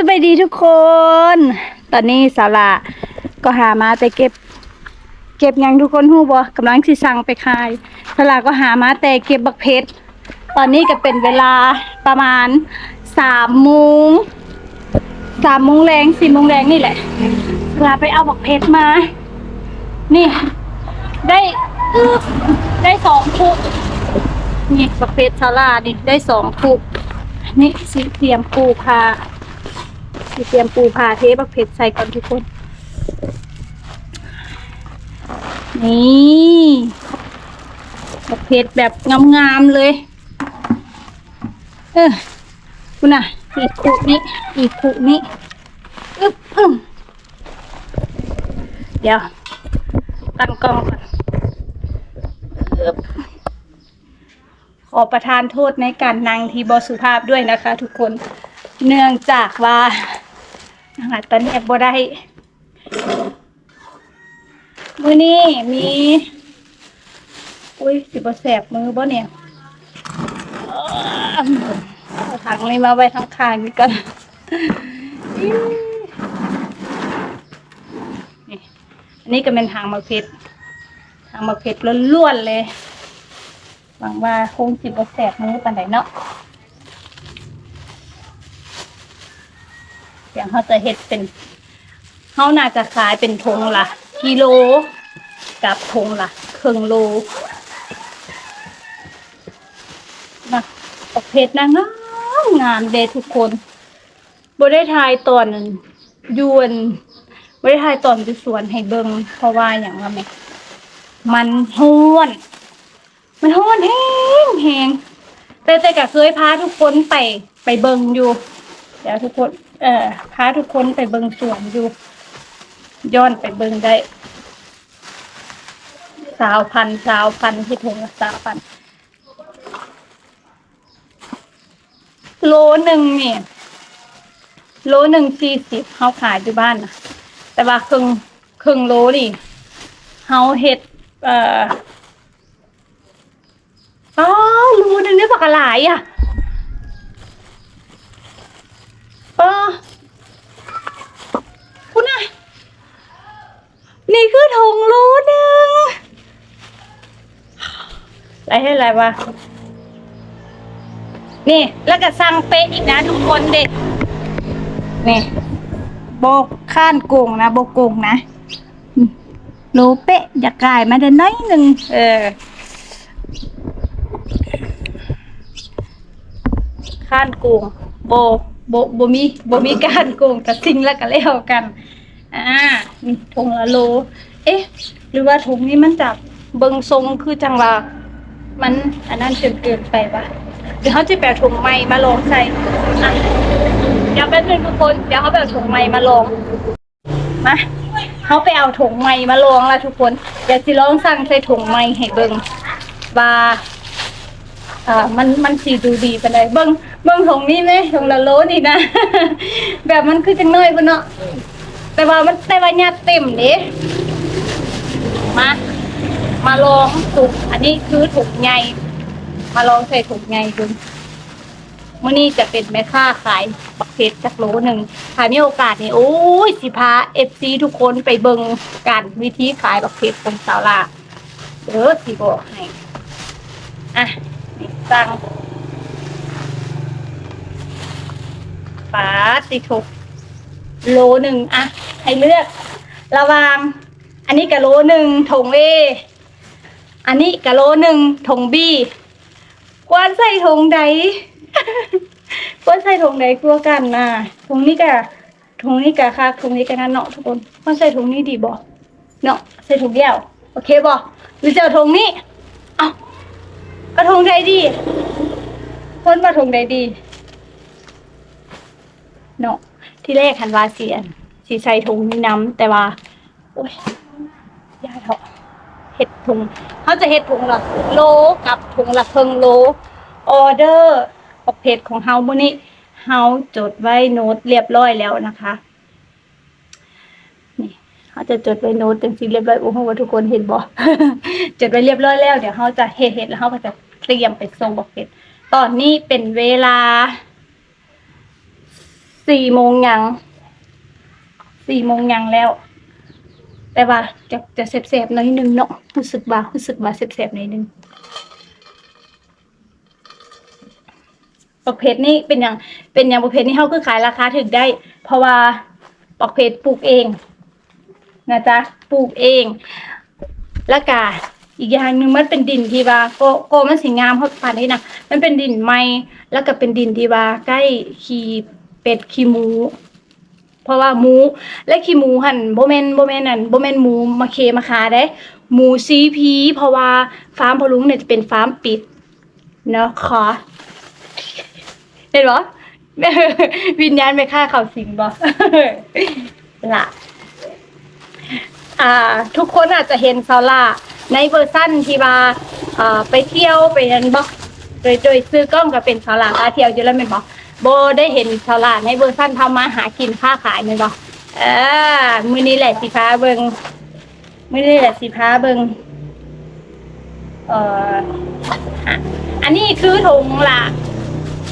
สวัสดีทุกคน ตอนนี้สาระก็หามาแต่เก็บ เก็บยังทุกคนฮู้บ่กำลังสิสั่งไปขายสาระก็หามาแต่เก็บบักเพชรตอนนี้ก็เป็นเวลาประมาณสามโมงสามโมงแรงสี่โมงแรงนี่แหละสาระไปเอาบักเพชรมา นี่ ได้ได้สองคู่นี่บักเพชรสารานี่ได้สองคู่นี่สิเตรียมปูพา สิเตรียมปูพาเทบักเพชรใส่ก่อนทุกคน นี่บักเพชรแบบงามๆเลย เออคุณน่ะ อีกขุนี้ อีกขุนี้อึ๊บอึ้มเดี๋ยว ตั้งกล้องก่อนขอประทานโทษในการนั่งที่บสุภาพด้วยนะคะทุกคน เนื่องจากว่า หารตอนนี้บ่ได้ มือนี้มี อุ้ยสิบแสบมือบ่เนี่ยถังนี้มาไว้ข้างนี่ก่อนนี่อันนี้ก็เป็นทางมะเพชรทางมะเพชรล้วนๆเลยหวังว่าคงสิบแสบมือปานใดเนาะ เดี๋ยวเขาจะเฮ็ดเป็นเขาน่าจะขายเป็นทงละกิโลกับทงละครึ่งโลนะประเภทนางงามงามเดทุกคนบ่ได้ทายตอนยวนบ่ได้ทายตอนอยู่สวนให้เบิงเพราะว่าอย่างว่าแม่มันห้วนมันห้วนแห้งแห้งแต่แต่ก็เคยพาทุกคนไปไปเบิงอยู่เดี๋ยวทุกคน เอ่อพาทุกคนไปเบิงสวนอยู่ ย้อนไปเบิงได้ สาวพันสาวพันที่ถุงละสาวพัน โลหนึ่งเนี่ยโลหนึ่งสี่สิบเขาขายอยู่บ้านนะแต่ว่าครึ่งครึ่งโลนี่เขาเฮ็ด เอ่ออ๋อโลหนึ่งได้ปากหลายอะ เออคุณน่ะ นี่คือถงโลหนึ่งอะไรให้อะไรวะ นี่ แล้วก็สั่งเป๊ะอีกนะทุกคนเด็ก นี่โบกข้านโกงนะโบกโกงนะโลเป๊ะอยากกลายมาได้น้อยหนึ่งเออข้านโกงโบ บโบมีโบมีการโกงกับสิ่งแล้วก็เล่วกัน อ่านี่ถุงละโล เอ๊ะ หรือว่าถุงนี้มันจากเบิงทรงคือจังว่ามันอันนั้นจนเกินไปปะเดี๋ยวเขาจะแปลถุงใหม่มาลองใส่อะเดี๋ยวแป๊บนึงทุกคน เดี๋ยวเขาไปเอาถุงใหม่มาลอง มาเขาไปเอาถุงใหม่มาลองแล้วทุกคน เดี๋ยวสิลองสั่งใส่ถุงใหม่ให้เบิงว่า อ่ามันมันสีดูดีไปเลยเบิงเบิงถุงนี้ไหมถุงละโลนี่นะ แบบมันคือจังน้อยพุ่นเนาะแต่ว่ามันแต่ว่ายัดเต็มเด้มา มาลองถุงอันนี้คือถุงใหญ่มาลองใส่ถุงใหญ่ดูมื่อนี้จะเป็นแม่ค้าขายบักเพชรจักโลหนึ่งถ้ามีโอกาสนี่โอ้ยสิพาเอฟซีทุกคนไปเบิงการวิธีขายบักเพชรของสาวลาเออสิบอกให้อะ นี่สั่งปาติทุกโลหนึ่งอะให้เลือก ระวาง อันนี้กะโลหนึ่งถงเออันนี้กะโลหนึ่งถงบีกวนใส่ถงใดกวนใส่ถงใดกลัวกันนะถงนี้กะถงนี้กะค่ะถงนี้กะนั่นเนาะทุกคนกวนใส่ถงนี้ดีบ่เนาะใส่ถงเดียวโอเคบ่หรือจะเอาถงนี้ กระถงใดดีคนมาถงใดดีเนาะที่แรกคันว่าเสียนสีใส่ถุงนี้น้ำแต่ว่าโอ้ยยายเถอะเห็ดถุงเขาจะเห็ดถุงละโลกับถุงละเพิงโลออเดอร์ประเภทของเฮามื้อนี้เฮาจดไว้โน้ตเรียบร้อยแล้วนะคะนี่เขาจะจดไว้โน้ตจังสิเรียบร้อยโอ้โหทุกคนเห็นบ่จดไว้เรียบร้อยแล้วเดี๋ยวเขาจะเฮ็ดเฮ็ดแล้วเขาก็จะ เตรียมไปส่งประเภทตอนนี้เป็นเวลาสี่โมงยังสี่โมงยังแล้ว แต่ว่าจะจะเสบๆหน่อยนึงเนาะรู้สึกว่ารู้สึกว่าเสบๆหน่อยนึงประเภทนี้เป็นอย่างเป็นอย่างประเภทนี้เขาคือขายราคาถึกได้ เพราะว่าประเภทปลูกเองนะจ๊ะปลูกเอง แล้วก็ อีกอย่างหนึ่งมันเป็นดินที่ว่าโกโกมันสีงามเพราะป่านนี้นะมันเป็นดินไม้แล้วก็เป็นดินที่ว่าใกล้ขี้เป็ดขี้หมู เพราะว่าหมูและขี้หมูหันโบแมนโบแมนนั่นโบแมนหมูมาเคมาคาได้หมูซีพีเพราะว่าฟาร์มพลุงเนี่ยจะเป็นฟาร์มปิดเนาะขอเห็นปะวิญญาณไปฆ่าเขาสิงบ่ล่ะอ่า ทุกคนอาจจะเห็นซาร่า ในเวอร์ชั่นที่ว่าอ่าไปเที่ยวไปนันบ่โดยโดยซื้อกล้องก็เป็นซาร่าพาเที่ยวอยู่แล้วแม่นบ่โบได้เห็นซาร่าในเวอร์ชั่นทำมาหากินค้าขายแม่นบ่เออมื้อนี้แหละสิพาเบิ่งมื้อนี้แหละสิพาเบิ่งเอ่ออันนี้คือถุงละ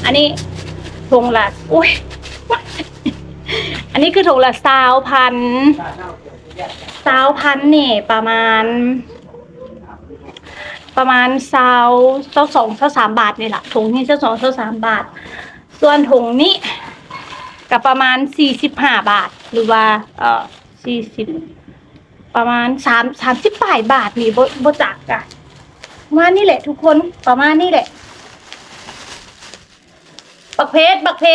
อันนี้ถุงละอุ้ยอันนี้คือถุงละซาวพันซาวพันนี่ประมาณ ประมาณเซาเท่าสองเท่าสามบาทนี่แหละถุงนี้เท่าสองเท่าสามบาท ส่วนถุงนี้กับประมาณสี่สิบห้าบาท หรือว่าเอ่อสี่สิบประมาณสามสามสิบแปดบาทนี่บโบจักอะประมาณนี่แหละ ทุกคนประมาณนี่แหละ บักเพชรบักเพ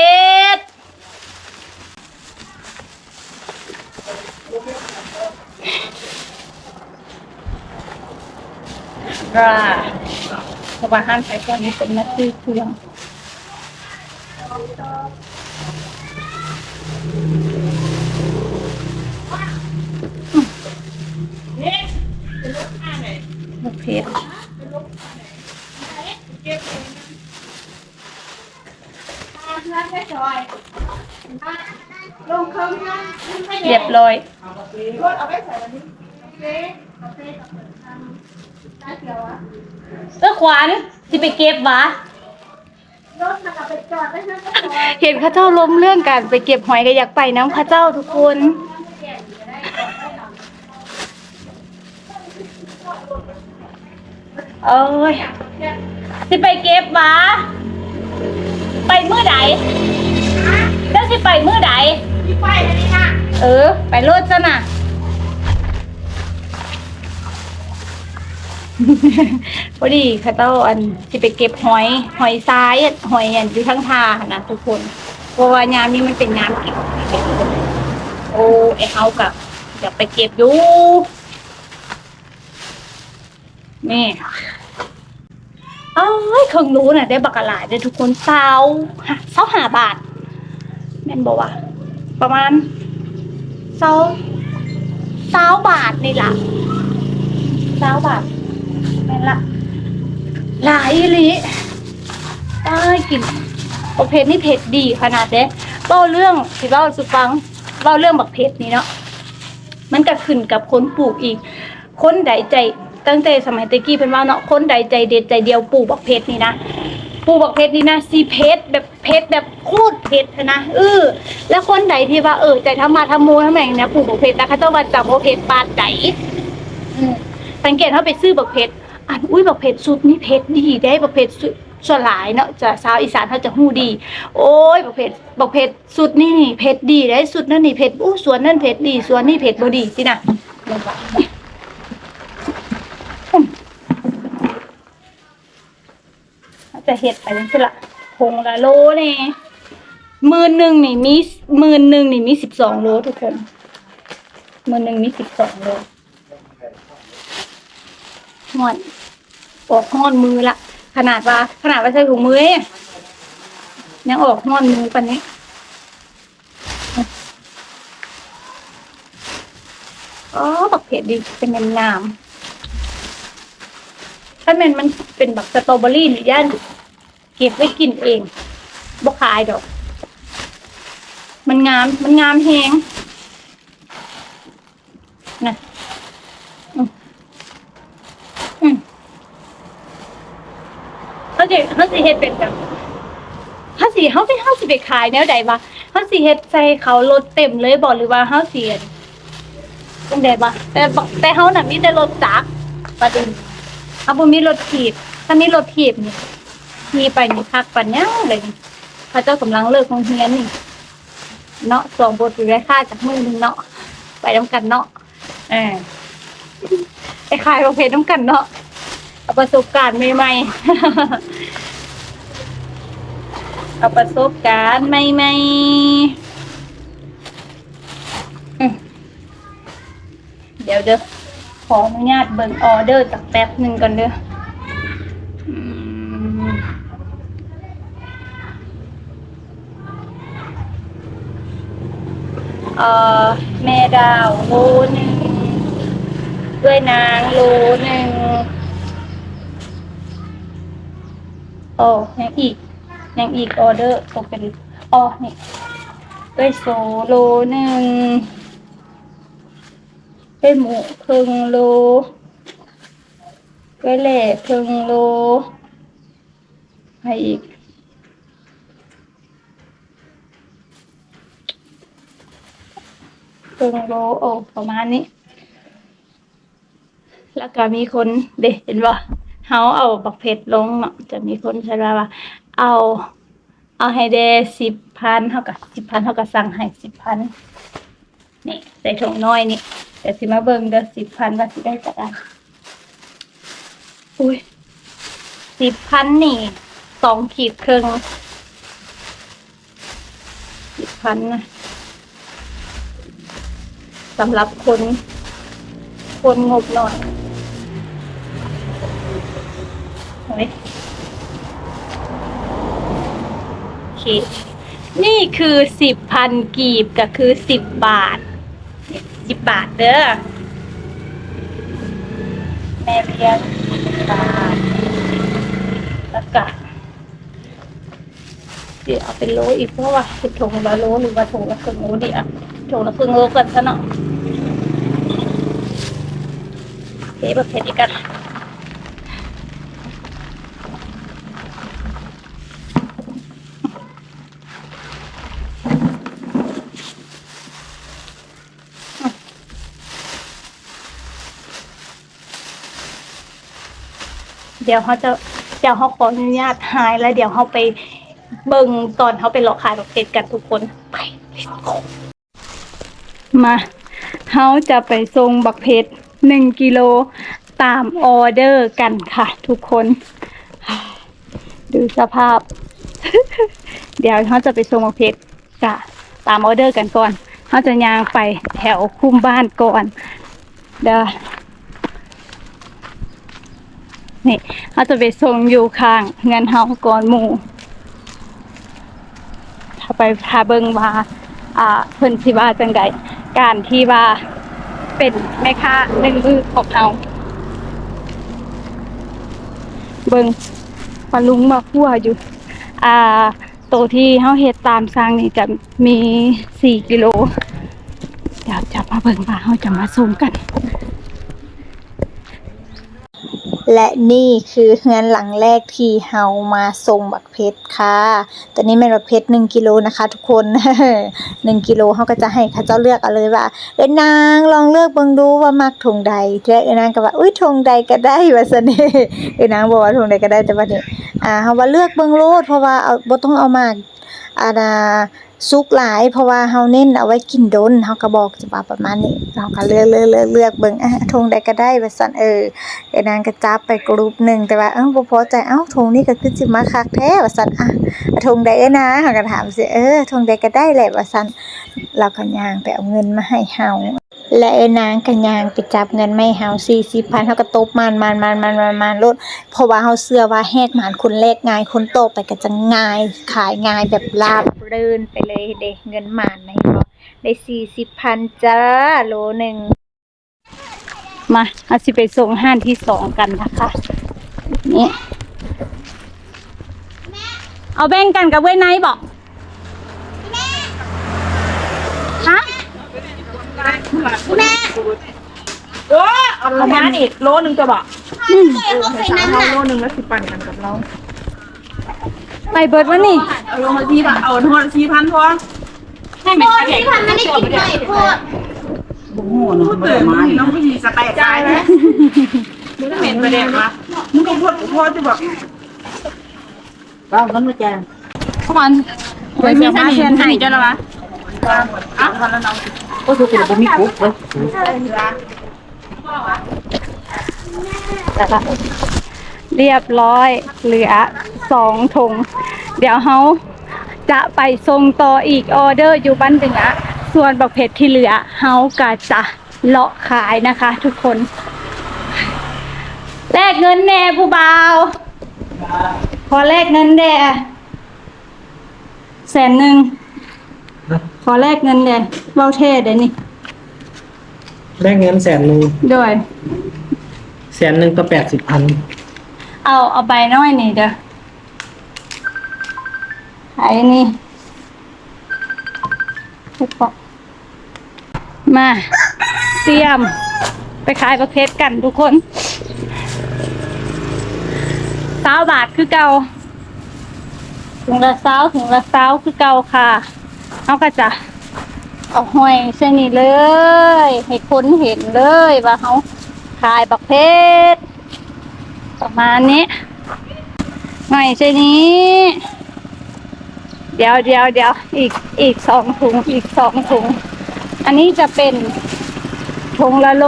ชร ก็เพราะว่าห้างขาย เครื่องนี้เป็นนักซื้อเครื่องลูกเพชรเรียบร้อยเออขวัญที่ไปเก็บวะเห็นเข้าเจ้าล้มเรื่องกันไปเก็บหอยก็อยากไปน้ำเข้าเจ้าทุกคน เอ้ยสิไปเก็บหวะไปมือไหนแล้วสิไปมือไหนเออ ไปรถซะน่ะ พอดีเขาเจ้าอันสิไปเก็บหอยหอยซ้ายหอยอันอยู่ทั้งทานะทุกคนเพราะว่ายามนี้มันเป็นยามเก็บโอ้ไอเฮากับอยากไปเก็บอยู่นี่เอ้ยเครื่องรู้น่ะ ได้บักกะหลายได้ทุกคนเศร้าเศร้าหาบาทแม่นบอกว่า ประมาณเศร้าเศร้าบาทนี่ล่ะเศร้าบาท ม่ละหลายลิตายกินโอเพชนี่เผ็ดดีขนาดเด้เล่าเรื่องที่เล่าสุฟังเล่าเรื่องบักเพชรนี่เนาะมันก็ขึ้นกับคนปลูกอีก คนใดใจ ตั้งแต่สมัยตะกี้เป็นว่าเนาะคนใดใจเด็ดใจเดียวปลูกบักเพชรนี่นะปลูกบักเพชรนี่นะซีเพชรแบบเพชรแบบโคตรเพชรนะเออแล้วคนใดที่ว่าเออใจทำมาทำโมทำแม่งเนี่ยปลูกบักเพชรแต่เขาต้องมาจับบักเพชรปาดใจอืมสังเกตเขาไปซื้อบักเพชร อันอุ้ยบักเพชรสุดนี่เพชรดีได้บักเพชรสุดส่วนหลายเนาะจะชาวอีสานเขาจะหู้ดี โอ้ยบักเพชรบักเพชรสุดนี่นี่เพชรดีได้สุดนั่นนี่เพชรอู้สวนนั่นเพชรดีสวนนี่เพชรบ่ดีสินะจะเห็ดไปจังซี่ละพงละโลนี่หมื่นหนึ่งนี่มีหมื่นหนึ่งนี่มีสิบสองโลทุกคนหมื่นหนึ่งมีสิบสองโล หอนออกห้อนมือละขนาดว่า ขนาดว่าใส่ถุงมือเนี่ยยังออกห้อนมือปันนี้อ๋อบักเผ็ดดีเป็นงามงามถ้ามันมันเป็นบักสตรอเบอรี่นี่ย่านเก็บไว้กินเองบ่ขายดอก มันงาม มันงามแฮงนะอืมอืม เขาสิเขาสิเฮ็ดเป็นแบบเขาสิเขาไปเขาสิไปขายแนวใดวะเฮาสิเฮ็ดใส่เขารถเต็มเลยบ่หรือว่าเฮาสิเฮ็ดจังได๋บ่แต่บ่แต่เฮาน่ะมีแต่รถจักรประเด็นเฮาบ่มีรถถีบ ถ้ามีรถถีบนี่ขี่ไปนี่คักปัญญาเลยนี่พระเจ้ากำลังเลิกโรงเรียนนี่ เนาะสองบทอยู่ได้ค่าจากมือหนึ่งเนาะไปนํกันเนาะเออไอ้คายประเภทนํกันเนาะ เอาประสบการณ์ใหม่ๆ เอาประสบการณ์ใหม่ๆ เดี๋ยวเด้อขออนุญาตเบิ่งออเดอร์จากแป๊บหนึ่งก่อนเด้ออืมเอ่อแม่ดาวโลหนึ่งด้วยนางโลหนึ่ง โอ้ยังอีกยังอีกออเดอร์ตกเป็นอ๋อนี่ด้วยโซโลหนึ่งด้วยหมูครึ่งโลด้วยเล่ครึ่งโลให้อีกครึ่งโลโอ้ประมาณนี้ แล้วก็มีคนเด็เห็นว่า เฮาเอาบักเผ็ดลงเนาะจะมีคนใช้ว่า เอา เอาให้ได้สิบพันเท่ากับสิบพันเท่ากับสั่งให้สิบพันนี่ใส่ถุงน้อยนี่เดี๋ยวสิมาเบิ่งเด้อสิบพันว่าสิได้จากอันอุ้ยสิบพันนี่สองขีดครึ่งสิบพันนะสำหรับคน คนงบหน่อย เฮ้โอเคนี่คือสิบพันกีบก็คือสิบบาทสิบบาทเด้อแม่เพียง10บาทแล้วก็เดี๋ยวเอาเป็นโลอีกเพราะว่าเป็นถุงละโลหรือว่าถุงละครึ่งโลดีอะถุงละครึ่งโลกันซะเนาะเทแบบเผ็ดอีกกัน ดี๋ยวเขาจะเดี๋ยวเขาขออนุญาตหายแล้วเดี๋ยวเขาไปเบิ่งตอนเขาไปหลอกขายดอกเกดกันทุกคนไปมาเขาจะไปส่งบักเพชรหนึ่งกิโลตามออเดอร์กันค่ะ ทุกคน ดูสภาพ เดี๋ยวเขาจะไปส่งบักเพชรกะตามออเดอร์กันก่อนเขาจะยางไปแถวคุ้มบ้านก่อน เดี๋ยว นี่เขาจะไปส่งอยู่ข้างเงินเฮาก่อนหมู่ถ้าไปพาเบิงว่าอ่าเพิ่นสิว่าจังใดการที่ว่าเป็นแม่ค้าหนึ่งมือของเฮาเบิงปลาลุงมาพั่วอยู่ อ่าโตที่เฮาเฮ็ดตามสร้างนี่จะมีสี่กิโลเดี๋ยวจะมาเบิ่งว่าเฮาจะมาส่งกัน และนี่คือเฮือนหลังแรกที่เฮามาส่งบักเพชรค่ะ ตอนนี้เป็นบักเพชรหนึ่งกิโลนะคะทุกคนหนึ่งกิโลเขาก็จะให้เขาเจ้าเลือกเอาเลยว่า เอ้นางลองเลือกเบิ่งดูว่ามักถุงใดเจ้เอ้นางก็ว่าอุ้ยถุงใดก็ได้ว่าซั่นเด้เอ้นางบอกว่าถุงใดก็ได้แต่ว่านี่อ่าเฮาว่าเลือกเบิ่งโลดเพราะว่าเอาบ่ต้องเอามากอาดา สุกหลายเพราะว่าเฮาเน้นเอาไว้กินดนเฮาก็บอกจะว่าประมาณนี้เราก็เลือกเลือกเลือกเลือกเบิ่งอะถุงใดก็ได้ว่าซั่นเออไอ้นางก็จับไปกรุ๊ปหนึ่งแต่ว่าเอ้าบ่พอใจเอ้าธงนี่ก็คือสิมาคักแท้ว่าซั่นอะอะธงใดเอ้ยนะเขาก็ถามสิเออธงใดก็ได้แหละว่าซั่นเราก็ย่างไปเอาเงินมาให้เฮาและไอ้นางก็ย่างไปจับเงินไมาให้เฮา40,000เฮาก็ตบมันมันมันมันมันมันลดเพราะว่าเฮาเชื่อว่าแฮกหมานคนแรกง่ายคนโตไปก็จะง่ายขายง่ายแบบราบ รื่นไปเลยเด้เงินหมานในบ่ได้40,000จ้าโลหนึ่งมาเอาสิไปส่งห้านที่สองกันนะคะนี่เอาแบ่งกันกับเว้ยไนบอกฮะแม่โอ้เอาประมาอีกโลนึงจะบอกอืมเขาใส่น้ำหนัก โลนึงแล้วสิปั่นกันกับเรา ไปเบิดวะนี่เอาลงมาทีบะเอาทอนสี่พันพอให้มันแข็งบุ้งหูน้องเบื่อมาน้องผู้หญิงสแต็กตายไหมมึงเหม็นประเด็นวะมึงก็พูดพูดจะบอกบ้ามันมาแจงทุกคนไว้มีสนิทให้จ้ะละวะอะวันละน้องก็คือกูจะมีกุ๊กเลยเรียบร้อยเหลือ สองถุงเดี๋ยวเขาจะไปส่งต่ออีกออเดอร์อยู่บ้านเหนือส่วนบักเผ็ดที่เหลือเขาก็จะเลาะขายนะคะ ทุกคนแลกเงินแน่ผู้บ่าวขอแลกเงินแด่แสนหนึ่งขอแลกเงินแด่เบ้าเทศเดี๋ยวนี้ได้เงินแสนหนึ่งด้วยแสนหนึ่งต่อแปดสิบพันเอาเอาใบน้อยนี่เด้อ ไอ้นี่ทุกคนมาเตรียม ไปขายประเภทกันทุกคนสาวบาทคือเก่าถุงละสาวถุงละสาวคือเก่าค่ะเขาก็จะเอาห้อยเส้นนี้เลย ให้คนเห็นเลยว่าเขาขายประเภทประมาณนี้หน่อยใช่นี้ เดี๋ยวเดี๋ยวเดี๋ยวอีกอีกสองถุงอีกสองถุง อันนี้จะเป็นถุงละโล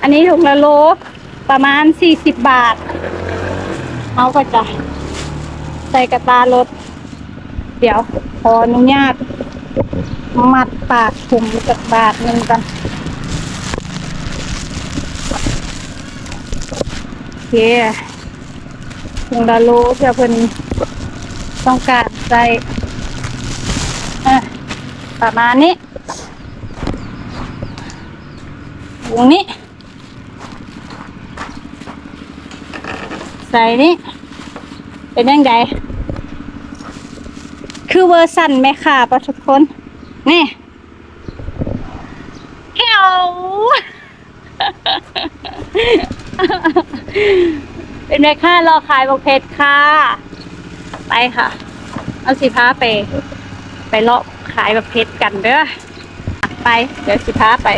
อันนี้ถุงละโลประมาณสี่สิบบาทเขาก็จะใส่กระตารถ เดี๋ยวขออนุญาต มัดปากถุงจากบาทหนึ่งกันโอเคถุงละโลเพื่อเพิ่นต้องการ ใส่อะประมาณนี้ถุงนี้ ใส่นี่เป็นยังไงคือเวอร์สันไหมค่ะปะทุกคน นี่แก้วเป็นแม่ค้ารอขายบกเพชรค่ะ ไปค่ะ เอาสิพาไป ไปเลาะขายแบกเพชรกันเด้อไปเดี๋ยวสิพาไป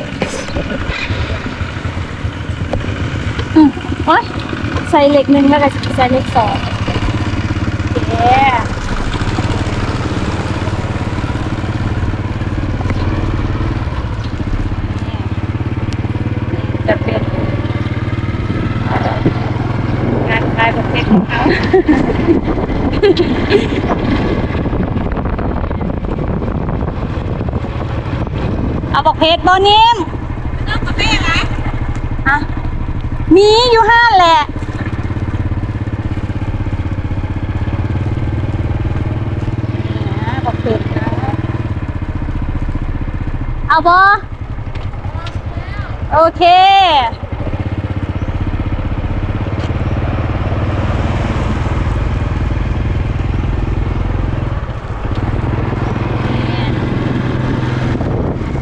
อืมโอ๊ยใส่เหล็กหนึ่งแล้วก็ใส่เหล็กสองโอเคจะเป็นงานขายประเภทของเขา เอาบอกเพชรบอนิ่มอะมีอยู่ห้านแหละอ่าบอกเพชรนะเอาบอโอเค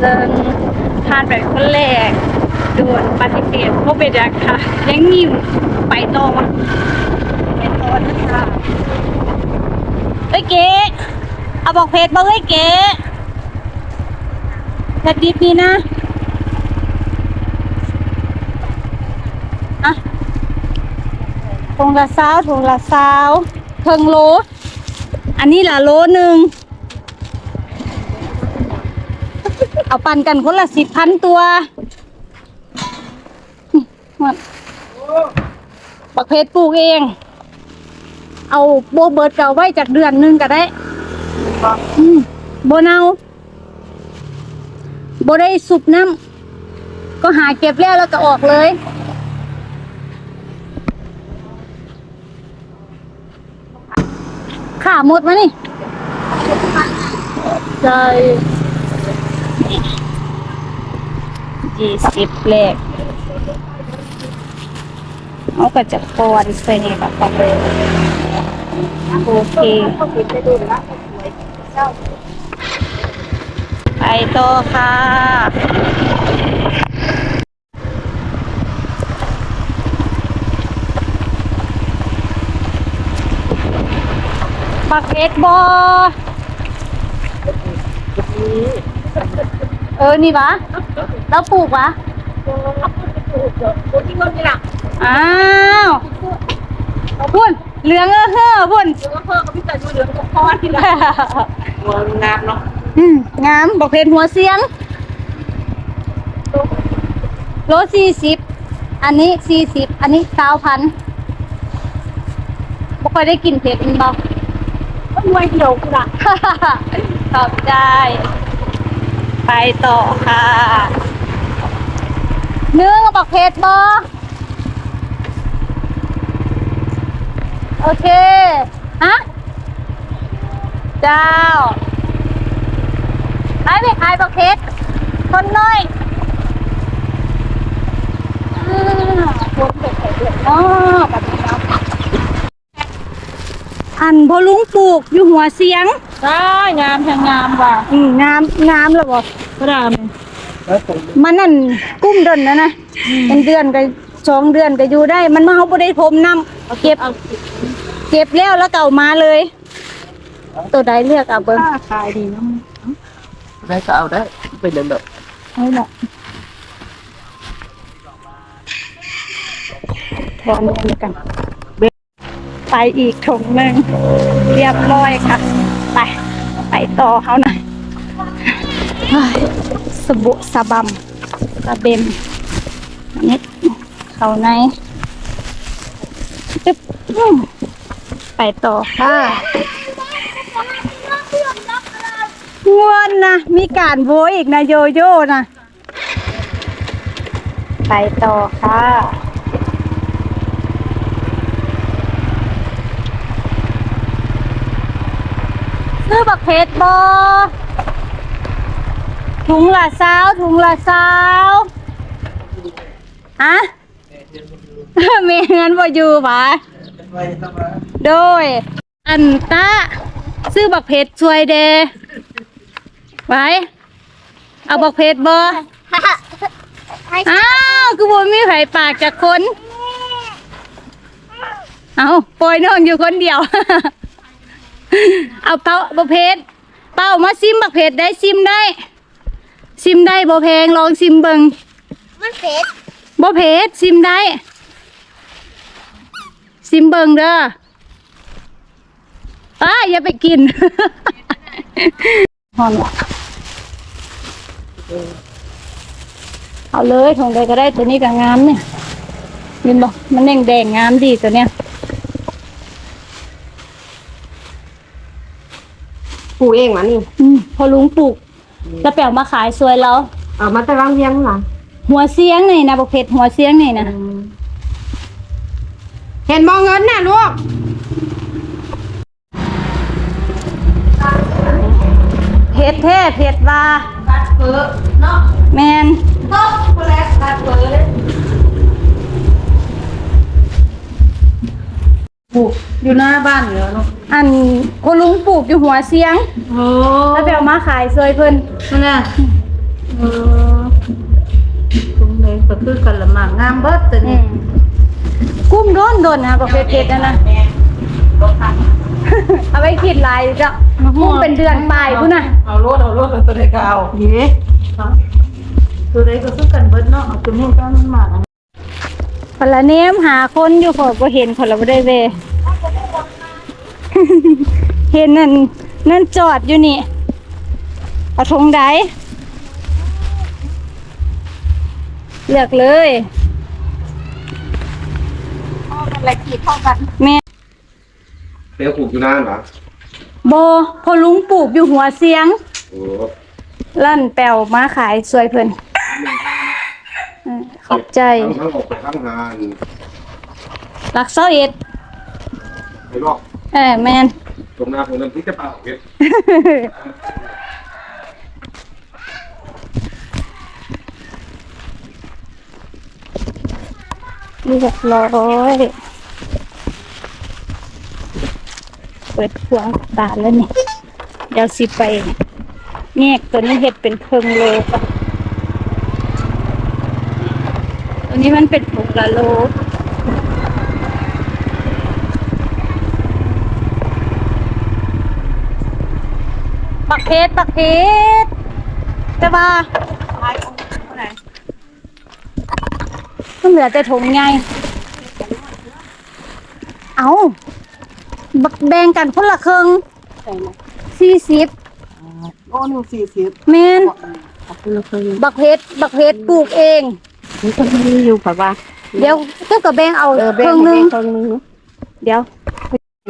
เดินทานแบบคนแรกโดนปฏิเสธเพราะเป็นราคายังมีไปต่อไปต่อนะคะเอ้ยเก๋เอาบอกเพจมาเอ้ยเก๋แพทดิบนี่นะอะถุงละสาวถุงละสาวเพิงโล อันนี้ละโลหนึ่ง เอาปันกันคนละสิบพันตัวหมดปักเพชรปลูกเอง เอาโบเบิร์ดเก่าไว้จากเดือนหนึงก็ได้โบเนาโบได้สุบน้ำก็หาเก็บแล้วแล้วก็ออกเลยขาหมดมานี่ใช่ ยี่สิบเลขเขาก็จะปอนใส่นี่แบบนี้โอเคไปต่อค่ะปักเพชรบอ เออ นี่วะแล้วปลูกวะคนที่เงินนี่ล่ะอ้าวพุ่นเหลืองเออเฮ้อพุ่นเดี๋ยวก็เพิ่มกับพี่แต่ดูเหลืองกับพ่อที่ละหัวงามเนาะอืมงามบอกเพชรหัวเสียงโลสี่สิบอันนี้สี่สิบอันนี้เก้าพันบ่ค่อยได้กินเผ็ดมันบอกก็รวยเดียวกูละขอบใจ ไปต่อค่ะเนื้อกับบักเพชรบอโอเค ฮะ เจ้าขายไปขายบักเพชรคนน้อยอ่าคนเผ็ดเผ็ดเผ็ดเนาะแบบนี้เนาะอันพอลุงปลูกอยู่หัวเสียง ได้งามแพงงามว่ะอืมงามงามแล้วบ่ก็ได้ไหมแล้วผมมันนั่นกุ้มเดินนะนะเป็นเดือนก็สองเดือนก็อยู่ได้ มันมาเฮาบ่ได้พรมน้ำเก็บเก็บแล้วแล้วเก่ามาเลย ตัวใดเลือกเอาเบิ่งค่าขายดีนะได้ก็เอาได้ไปเดินแบบเอาล่ะถอนอันนี้กัน ไปอีกถุงหนึงเรียบร้อยค่ะ ไปต่อเขาหน่อยสบุสะบัมกระเบมนนี้เขาในจึ๊บไปต่อค่ะงวนนะ มีการโวยอีกนะโยโย่นะ ไปต่อค่ะ บักเพชรบอถุงละสาวถุงละสาวอะเมเงินบ่อยู่ปะโดย อันตะซื้อบักเพชรช่วยเดไว้เอาบักเพชรบออ้าวคือบ่มีไผปากจากคน เอาปล่อยน้องอยู่คนเดียว เอาเป้าบะเพชรเป้ามาซิมบักเพชรได้ซิมได้ ซิมได้บ่แพงลองซิมเบิงมันเผ็ดบ่เพชรซิมได้ ซิมเบิงเด้ออ้าอย่าไปกินหอนว่ะเอาเลยทงใดก็ได้ตัวนี้ก็งามเนี่ยยินบอกมันแดงแดงๆงามดีตัวเนี้ย ปลูกเองมานี่ อืมพอลุงปลูก แล้วแปลมาขายสวยแล้ว เอามาแต่วางเรียงหลังหัวเสียงนี่นะบกเพชรหัวเสียงนี่นะเห็นมองเงินน่ะลูกเพชรแท้เพชรว่าตัดเปิดเนาะแมนต้นคนแรกตัดเปิดเลย ปลูกอยู่หน้าบ้านเหรอเนาะอันพอลุงปลูกอยู่หัวเสียง โอ้แล้วแปลมาขายสวยเพิ่นนั่นน่ะเออตรงไหนก็คือกันละหมากงามเบิดตัวอืนี้มกุ้มโดนโดนนะบกเพชรเพชรนะนะเอาไว้ขีดลายจ้ะกุ้มเป็นเดือนปลายพุ่นน่ะเอารถเอารถเอาตัวใดก็เอาเย้ตัวใดก็คือกันเบิดเนาะเอาตัวนี้ก็มันหมาก พนละเนมหาคนอยู่ขอยบ่เห็นขอยละบ่ได้เว เห็นนั่นนั่นจอดอยู่นี่ เอาทงใดเลือกเลยละกี่เท่ากันแม่เปรี้ยวปลูกอยู่นานเหรอโบพอลุงปลูกอยู่หัวเสียง โอ้ ลั่นแปลวมาขายสวยเพิ่นเออ ขอบใจทั้งทั้งออกไปทั้งงานรักเซาเอ็ดไปรอบเออแมนตรงหน้าตรงนั้นที่จะปาออกเพชรเรียบร้อยเปิดพวงตาแล้วนี่เดี๋ยวสิไปแยกตัวนี้เห็ดเป็นเพิงโลก่อนตัว นี้มันเป็นถุงละโลปักเพชรปักเพชรแต่ว่าขายของเท่าไหร่มันเหลือแต่ถุงไง เอาบักแบ่งกันคนละครึ่งใส่นะสี่สิบโอ้หนึ่งสี่สิบแมนขอบคุณเคยบักเพชรบักเพชรปลูกเอง มันก็มีอยู่แบบว่า เดี๋ยวเจ้ากับแบ่งเอาเออคแบ่รึ่งงหนึงครึ่งนึงเดี๋ยว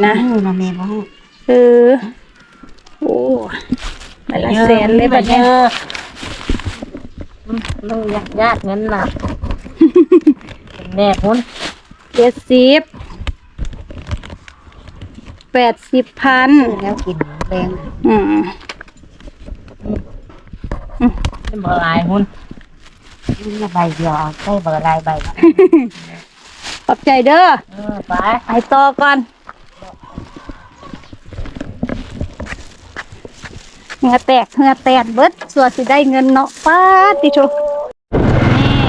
นะมาเมย์มาเออโอ้ไปละแสนเลยบัดเนี้ยเราอยากญาติเงินน่ะแม่พ้นเจ็ดสิบแปดสิบพันแล้วกินแรงอืม เป็นเบอร์ลายหุ้น นี่ใบเดียวใช่เบอร์ลายใบขอบใจเด้อเออไปไปต่อก่อนเหงือแตกเหงือแตกเบิดส่วนสิได้เงินเนาะป้าดติชุนี่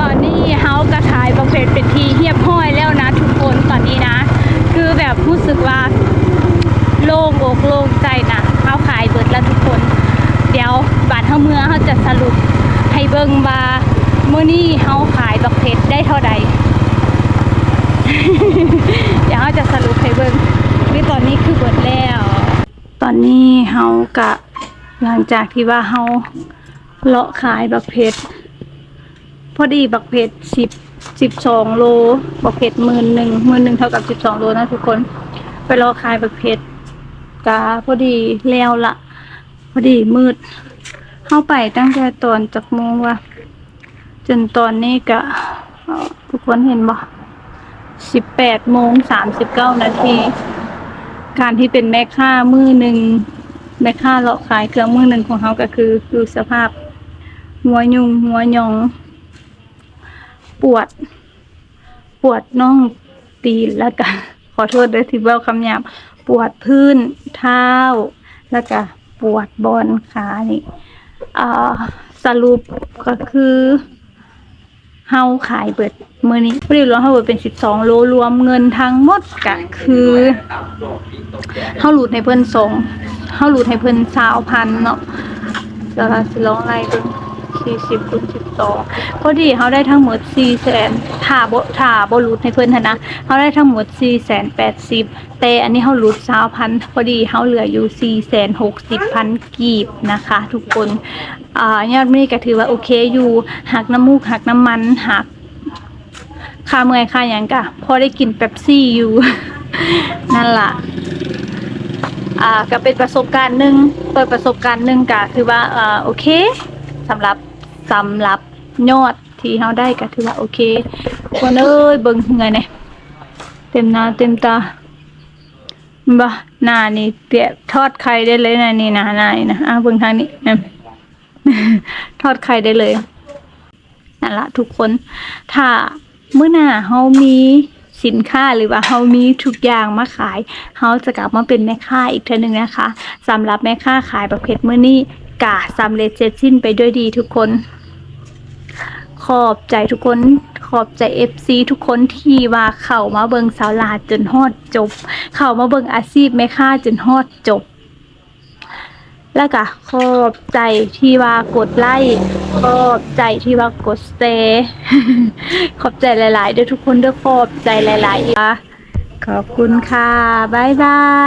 ตอนนี้เฮากระขายประเภทเป็นทีเฮียบห้อยแล้วนะทุกคนตอนนี้นะ คือแบบรู้สึกว่าโล่งอกโล่งใจนะเฮาขายเบิด สรุปให้เบิ่งว่ามื้อนี้เฮาขายบักเพชรได้เท่าใดเดี๋ยวเฮาจะสรุปให้เบิ่งนี่ตอนนี้คือเบิดแล้ว ตอนนี้เฮากะหลังจากที่ว่าเฮาเลาะขายบักเพชรพอดีบักเพชรสิบสิบสองโลบักเพชรหมื่นหนึ่งหมื่นหนึ่งเท่ากับสิบสองโลนะทุกคน ไปรอขายบักเพชรกาพอดีแล้วละพอดีมืด เข้าไปตั้งแต่ตอนจากโมงว่า จนตอนนี้กะทุกคนเห็นบ่สิบแปดโมงสามสิบเก้านาที การที่เป็นแม่ค้ามือหนึ่งแม่ค้าเลาะขายเครื่องมือหนึ่งของเขาก็คือคือสภาพ หัวยุงหัวยอง ปวด ปวดน่องตีนแล้วก็ขอโทษด้วยที่เว้าคำหยาบปวดพื้นเท้าแล้วก็ปวดบนขานี่ สรุปก็คือเฮาขายเบิดมือนี้พอดีรวมเฮาเบิดเป็นสิบสองโลรวมเงินทั้งหมดก็คือเฮาหลุดให้เพิ่นสองเฮาหลุดให้เพิ่นสาวพันเนาะแล้วก็สิลองไล่เบิ่ง สี่สิบคูณสิบสองพอดีเขาได้ทั้งหมดสี่แสนถ้าบ่ถ้าบ่หลุดให้เพิ่นหั้นนะเขาได้ทั้งหมดสี่แสนแปดสิบแต่อันนี้เขาหลุดสาวพันพอดีเขาเหลืออยู่สี่แสนหกสิบพันกีบนะคะ ทุกคนอ่ายอดนี้ก็ถือว่าโอเคอยู่หักน้ำมูกหักน้ำมันหักค่าเมื่อยค่าหยังกะพอได้กินเป๊ปซี่อยู่ นั่นล่ะอ่าก็เป็นประสบการณ์หนึ่งเปิดประสบการณ์หนึ่งก็ถือว่าอ่าโอเคสำหรับ สำหรับยอดที่เราได้ก็ถือว่าโอเคคนเอ้ยเบิ่งไงเนี่ยเต็มหน้าเต็มตาบ่หน้านี่เตียทอดไข่ได้เลยนะนี่นะหน้านี่นะอะเบิ่งทางนี้นะทอดไข่ได้เลยนั่นละทุกคน ถ้าเมื่อหน้าเฮามีสินค้าหรือว่าเฮามีทุกอย่างมาขายเฮาจะกลับมาเป็นแม่ค้าอีกเทื่อหนึงนะคะสำหรับแม่ค้าขายประเภทมื้อนี้ กะสำเร็จเสร็จสิ้นไปด้วยดีทุกคน ขอบใจทุกคน ขอบใจ FC ทุกคนที่ว่าเข้ามาเบิงสาวลาจนฮอดจบ เข้ามาเบิงอาชีพแม่ค้าจนฮอดจบ แล้วก็ขอบใจที่ว่ากดไลค์ขอบใจที่ว่ากดแชร์ขอบใจหลายๆด้อทุกคนด้อขอบใจหลายๆอีกขอบคุณค่ะบ๊ายบาย